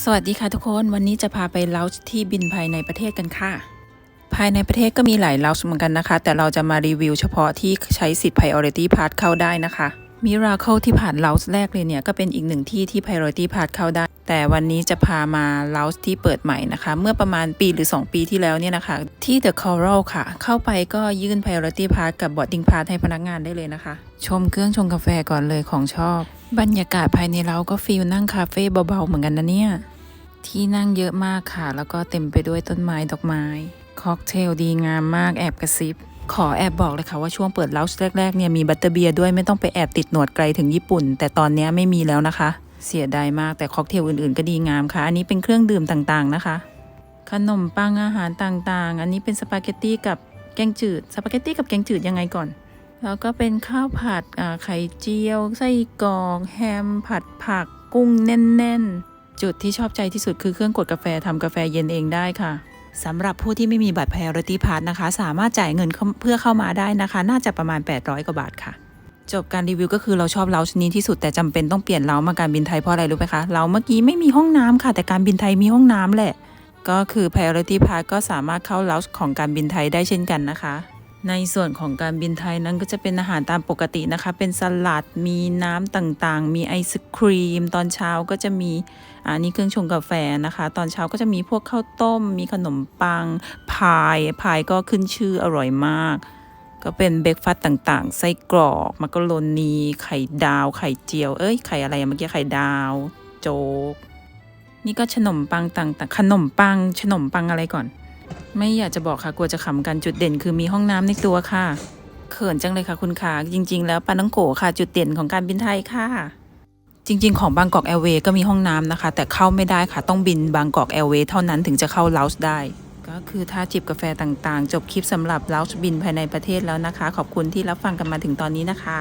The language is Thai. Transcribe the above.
สวัสดีค่ะทุกคนวันนี้จะพาไปเลาจ์ที่บินภายในประเทศกันค่ะ ภายในประเทศก็มีหลายเลาจ์เหมือนกันนะคะ แต่เราจะมารีวิวเฉพาะที่ใช้สิทธิ์ priority pass เข้าได้นะคะมิราเคิลที่ผ่านเลาจ์แรกเลยเนี่ยก็เป็นอีกหนึ่งที่ที่ priority pass เข้าได้ แต่วันนี้จะพามาเลาจ์ที่เปิดใหม่นะคะ เมื่อประมาณปีหรือ 2 ปีที่แล้วเนี่ยนะคะ ที่ The Coral ค่ะ เข้าไปก็ยื่น priority pass กับ boarding pass ให้พนักงานได้เลยนะคะ ชมเครื่องชงกาแฟก่อนเลยของชอบ บรรยากาศภายในเราก็ฟีลนั่งคาเฟ่เบาๆเหมือนกันนะเนี่ย ที่นั่งเยอะมากค่ะ แล้วก็เต็มไปด้วยต้นไม้ดอกไม้ ค็อกเทลดีงามมากแอบกระซิบ ขอแอบบอกเลยค่ะว่าช่วงเปิดเล้าแรกๆเนี่ยมีบัตเตอร์เบียร์ด้วยไม่ต้องไปแอบติดหนวดไกลถึงญี่ปุ่น แต่ตอนนี้ไม่มีแล้วนะคะ เสียดายมากแต่ค็อกเทลอื่นๆ ก็ดีงามค่ะ อันนี้เป็นเครื่องดื่มต่างๆนะคะ ขนมปังอาหารต่างๆ อันนี้เป็นสปาเกตตี้กับแกงจืดสปาเกตตี้กับแกงจืดยังไงก่อน แล้วก็เป็นข้าวผัดไข่เจียว ไส้กรอกแฮม ผัดผัก กุ้งแน่น ๆ จุดที่ชอบใจที่สุดคือเครื่องกดกาแฟทำกาแฟเย็นเองได้ค่ะสำหรับผู้ที่ไม่มีบัตร Priority Pass นะคะ สามารถจ่ายเงินเพื่อเข้ามาได้นะคะ น่าจะประมาณ 800 กว่าบาทค่ะ จบการรีวิวก็คือเราชอบเลาชนี้ที่สุดแต่จำเป็นต้องเปลี่ยนเลามาการบินไทยเพราะอะไรรู้ไหมคะเราเมื่อกี้ไม่มีห้องน้ำค่ะ แต่การบินไทยมีห้องน้ำแหละ ก็คือ Priority Pass ก็สามารถเข้าเลาของการบินไทยได้เช่นกันนะคะ ในส่วนของการบินไทยนั้นก็จะเป็นอาหารตามปกตินะคะ เป็นสลัด มีน้ำต่างๆ มีไอศครีม ตอนเช้าก็จะมีอันนี้เครื่องชงกาแฟนะคะ ตอนเช้าก็จะมีพวกข้าวต้ม มีขนมปัง พาย พายก็ขึ้นชื่ออร่อยมาก ก็เป็นเบรกฟาสต์ต่างๆ ไส้กรอก มักกะโรนี ไข่ดาว ไข่เจียว เอ้ย ไข่อะไรเมื่อกี้ ไข่ดาว โจ๊ก นี่ก็ขนมปังต่างๆ ขนมปัง ขนมปังอะไรก่อน ไม่อยากจะบอกค่ะกลัวจะขำกันจุดเด่นคือมีห้องน้ำในตัวค่ะ เขินจังเลยค่ะคุณขาจริง ๆ แล้วปานังโกะค่ะ จุดเด่นของการบินไทยค่ะ จริง ๆ ของบางกอกแอร์เวย์ก็มีห้องน้ำนะคะ แต่เข้าไม่ได้ค่ะต้องบินบางกอกแอร์เวย์เท่านั้นถึงจะเข้าลาส์ได้ ก็คือถ้าจิบกาแฟต่างๆ จบคลิปสำหรับลาส์บินภายในประเทศแล้วนะคะ ขอบคุณที่รับฟังกันมาถึงตอนนี้นะคะ